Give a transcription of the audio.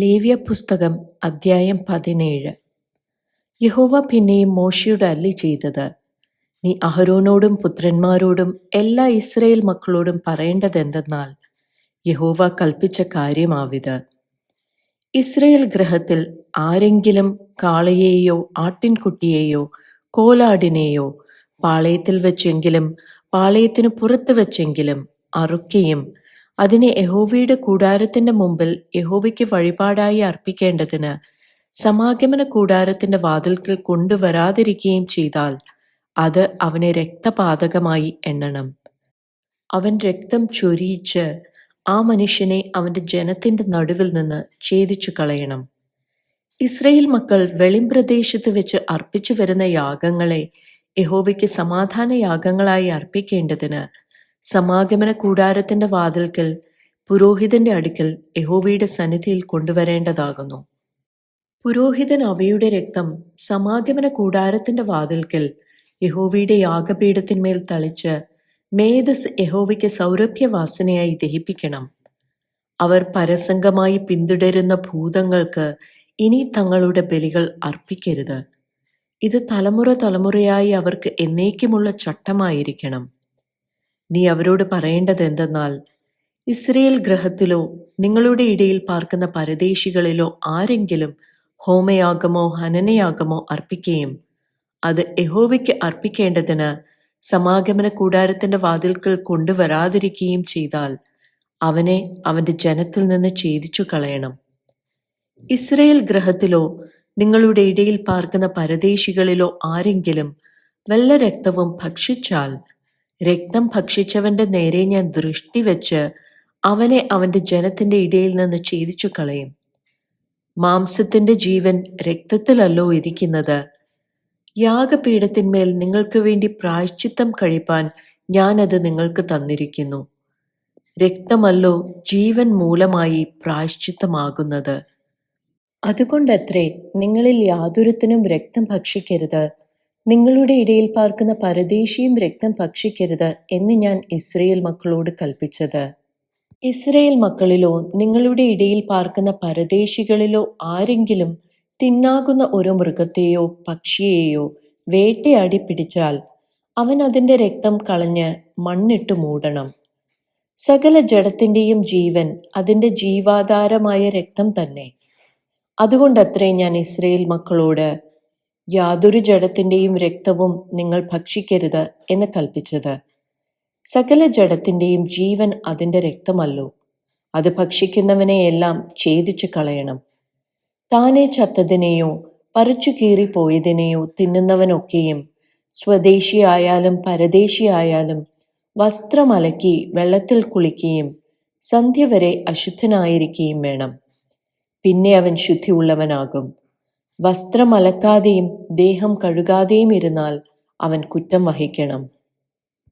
ലേവ്യ പുസ്തകം അദ്ധ്യായം പതിനേഴ്. യഹോവ പിന്നെയും മോശയുടെ അല്ലി ചെയ്തത്. നീ അഹരോനോടും പുത്രന്മാരോടും എല്ലാ ഇസ്രയേൽ മക്കളോടും പറയേണ്ടതെന്തെന്നാൽ യഹോവ കൽപ്പിച്ച കാര്യമാവിത്. ഇസ്രയേൽ ഗ്രഹത്തിൽ ആരെങ്കിലും കാളയെയോ ആട്ടിൻകുട്ടിയെയോ കോലാടിനെയോ പാളയത്തിൽ വെച്ചെങ്കിലും പാളയത്തിനു പുറത്ത് വെച്ചെങ്കിലും അറുക്കുകയും അതിനെ യഹോവയുടെ കൂടാരത്തിന്റെ മുമ്പിൽ യഹോവയ്ക്ക് വഴിപാടായി അർപ്പിക്കേണ്ടതിന് സമാഗമന കൂടാരത്തിന്റെ വാതിൽക്കൽ കൊണ്ടുവരാതിരിക്കുകയും ചെയ്താൽ അത് അവനെ രക്തപാതകമായി എണ്ണണം. അവൻ രക്തം ചൊരിയിച്ച് ആ മനുഷ്യനെ അവന്റെ ജനത്തിന്റെ നടുവിൽ നിന്ന് ഛേദിച്ചു കളയണം. ഇസ്രയേൽ മക്കൾ വെളിംപ്രദേശത്ത് വെച്ച് അർപ്പിച്ചു വരുന്ന യാഗങ്ങളെ യഹോവയ്ക്ക് സമാധാന യാഗങ്ങളായി അർപ്പിക്കേണ്ടതിന് സമാഗമന കൂടാരത്തിന്റെ വാതിൽക്കൽ പുരോഹിതന്റെ അടുക്കൽ യഹോവയുടെ സന്നിധിയിൽ കൊണ്ടുവരേണ്ടതാകുന്നു. പുരോഹിതൻ അവയുടെ രക്തം സമാഗമന കൂടാരത്തിന്റെ വാതിൽക്കൽ യഹോവയുടെ യാഗപീഠത്തിന്മേൽ തളിച്ച് മേധസ് യഹോവയ്ക്ക് സൗരഭ്യവാസനയായി ദഹിപ്പിക്കണം. അവർ പരസംഗമായി പിന്തുടരുന്ന ഭൂതങ്ങൾക്ക് ഇനി തങ്ങളുടെ ബലികൾ അർപ്പിക്കരുത്. ഇത് തലമുറ തലമുറയായി അവർക്ക് എന്നേക്കുമുള്ള ചട്ടമായിരിക്കണം. നീ അവരോട് പറയേണ്ടത് എന്തെന്നാൽ ഇസ്രയേൽ ഗ്രഹത്തിലോ നിങ്ങളുടെ ഇടയിൽ പാർക്കുന്ന പരദേശികളിലോ ആരെങ്കിലും ഹോമയാഗമോ ഹനനയാഗമോ അർപ്പിക്കുകയും അത് യഹോവയ്ക്ക് അർപ്പിക്കേണ്ടതിന് സമാഗമന കൂടാരത്തിന്റെ വാതിൽക്കൽ കൊണ്ടുവരാതിരിക്കുകയും ചെയ്താൽ അവനെ അവന്റെ ജനത്തിൽ നിന്ന് ഛേദിച്ചു കളയണം ഇസ്രയേൽ ഗ്രഹത്തിലോ നിങ്ങളുടെ ഇടയിൽ പാർക്കുന്ന പരദേശികളിലോ ആരെങ്കിലും വെള്ള രക്തവും ഭക്ഷിച്ചാൽ രക്തം ഭക്ഷിച്ചവന്റെ നേരെ ഞാൻ ദൃഷ്ടി വെച്ച് അവനെ അവന്റെ ജനത്തിന്റെ ഇടയിൽ നിന്ന് ഛേദിച്ചു കളയും. മാംസത്തിന്റെ ജീവൻ രക്തത്തിലല്ലോ ഇരിക്കുന്നത്. യാഗപീഠത്തിന്മേൽ നിങ്ങൾക്ക് വേണ്ടി പ്രായശ്ചിത്തം കഴിപ്പാൻ ഞാനത് നിങ്ങൾക്ക് തന്നിരിക്കുന്നു. രക്തമല്ലോ ജീവൻ മൂലമായി പ്രായശ്ചിത്തമാകുന്നത്. അതുകൊണ്ടത്രേ നിങ്ങളിൽ യാതൊരുത്തിനും രക്തം ഭക്ഷിക്കരുത്. നിങ്ങളുടെ ഇടയിൽ പാർക്കുന്ന പരദേശിയും രക്തം ഭക്ഷിക്കരുത് എന്ന് ഞാൻ ഇസ്രയേൽ മക്കളോട് കൽപ്പിച്ചത്. ഇസ്രയേൽ മക്കളിലോ നിങ്ങളുടെ ഇടയിൽ പാർക്കുന്ന പരദേശികളിലോ ആരെങ്കിലും തിന്നാകുന്ന ഒരു മൃഗത്തെയോ പക്ഷിയെയോ വേട്ടയാടി പിടിച്ചാൽ അവൻ അതിന്റെ രക്തം കളഞ്ഞ് മണ്ണിട്ട് മൂടണം. സകല ജഡത്തിന്റെയും ജീവൻ അതിന്റെ ജീവാധാരമായ രക്തം തന്നെ. അതുകൊണ്ടത്രേ ഞാൻ ഇസ്രയേൽ മക്കളോട് യാതൊരു ജഡത്തിന്റെയും രക്തവും നിങ്ങൾ ഭക്ഷിക്കരുത് എന്ന് കൽപ്പിച്ചത്. സകല ജഡത്തിന്റെയും ജീവൻ അതിന്റെ രക്തമല്ലോ. അത് ഭക്ഷിക്കുന്നവനെയെല്ലാം ഛേദിച്ചു കളയണം. താനെ ചത്തതിനെയോ പറിച്ചു കീറിപ്പോയതിനെയോ തിന്നുന്നവനൊക്കെയും സ്വദേശിയായാലും പരദേശിയായാലും വസ്ത്രമലക്കി വെള്ളത്തിൽ കുളിക്കുകയും സന്ധ്യ വരെ അശുദ്ധനായിരിക്കുകയും വേണം. പിന്നെ അവൻ ശുദ്ധിയുള്ളവനാകും. വസ്ത്രം അലക്കാതെയും ദേഹം കഴുകാതെയും ഇരുന്നാൽ അവൻ കുറ്റം വഹിക്കണം.